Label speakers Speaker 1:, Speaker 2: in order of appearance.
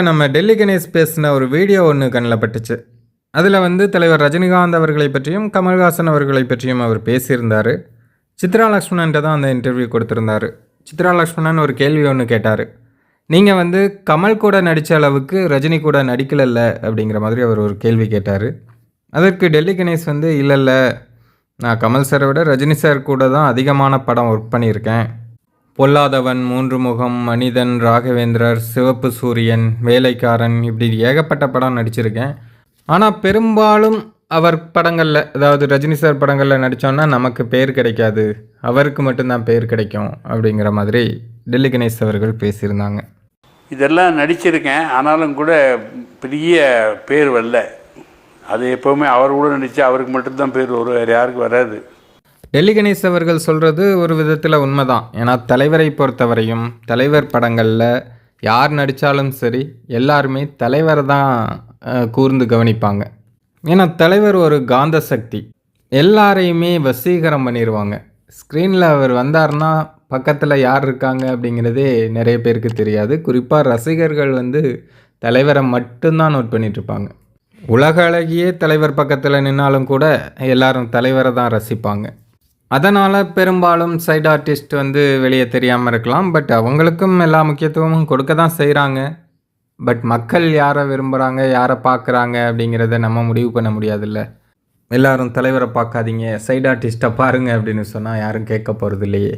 Speaker 1: நம்ம டெல்லி கணேஷ் பேசின ஒரு வீடியோ ஒன்று கண்ணில் பட்டுச்சு. அதில் வந்து தலைவர் ரஜினிகாந்த் அவர்களை பற்றியும் கமல்ஹாசன் அவர்களை பற்றியும் அவர் பேசியிருந்தார். சித்ரா லக்ஷ்மணன்ட்ட தான் அந்த இன்டர்வியூ கொடுத்துருந்தாரு. சித்ரா லக்ஷ்மணன் ஒரு கேள்வி ஒன்று கேட்டார். நீங்கள் வந்து கமல் கூட நடித்த அளவுக்கு ரஜினி கூட நடிக்கலல்ல அப்படிங்கிற மாதிரி அவர் ஒரு கேள்வி கேட்டார். அதற்கு டெல்லி கணேஷ் வந்து இல்லைல்ல நான் கமல் சாரை விட ரஜினி சார் கூட தான் அதிகமான படம் ஒர்க் பண்ணியிருக்கேன். பொல்லாதவன் மூன்று முகம் மனிதன் ராகவேந்திரர் சிவப்பு சூரியன் வேலைக்காரன் இப்படி ஏகப்பட்ட படம் நடிச்சிருக்கேன். ஆனால் பெரும்பாலும் அவர் படங்களில் அதாவது ரஜினி சார் படங்களில் நடித்தோன்னா நமக்கு பேர் கிடைக்காது. அவருக்கு மட்டும்தான் பேர் கிடைக்கும் அப்படிங்கிற மாதிரி டெல்லி கணேஷ் அவர்கள் பேசியிருந்தாங்க.
Speaker 2: இதெல்லாம் நடிச்சிருக்கேன் ஆனாலும் கூட பெரிய பேர் வரல. அது எப்போவுமே அவர் கூட நடித்தா அவருக்கு மட்டும்தான் பேர் வரும் வேறு யாருக்கும் வராது.
Speaker 1: டெல்லி கணேஷ் அவர்கள் சொல்கிறது ஒரு விதத்தில் உண்மைதான். ஏன்னா தலைவரை பொறுத்தவரையும் தலைவர் படங்களில் யார் நடித்தாலும் சரி எல்லாருமே தலைவரை தான் கூர்ந்து கவனிப்பாங்க. ஏன்னா தலைவர் ஒரு காந்த சக்தி. எல்லாரையுமே வசீகரம் பண்ணிடுவாங்க ஸ்க்ரீனில் அவர் வந்தார்னா பக்கத்தில் யார் இருக்காங்க அப்படிங்கிறதே நிறைய பேருக்கு தெரியாது. குறிப்பாக ரசிகர்கள் வந்து தலைவரை மட்டும்தான் நோட் பண்ணிகிட்ருப்பாங்க உலக அழகியே தலைவர் பக்கத்தில் நின்னாலும் கூட எல்லாரும் தலைவரை தான் ரசிப்பாங்க. அதனால் பெரும்பாலும் சைட் ஆர்டிஸ்ட் வந்து வெளியே தெரியாமல் இருக்கலாம். பட் அவங்களுக்கும் எல்லா முக்கியத்துவமும் கொடுக்க தான் செய்கிறாங்க பட் மக்கள் யாரை விரும்புகிறாங்க யாரை பார்க்குறாங்க அப்படிங்கிறத நம்ம முடிவு பண்ண முடியாதுல்ல. எல்லாரும் தலைவரை பார்க்காதீங்க சைட் ஆர்டிஸ்ட்டை பாருங்கள் அப்படின்னு சொன்னால் யாரும் கேட்க போகிறது இல்லையே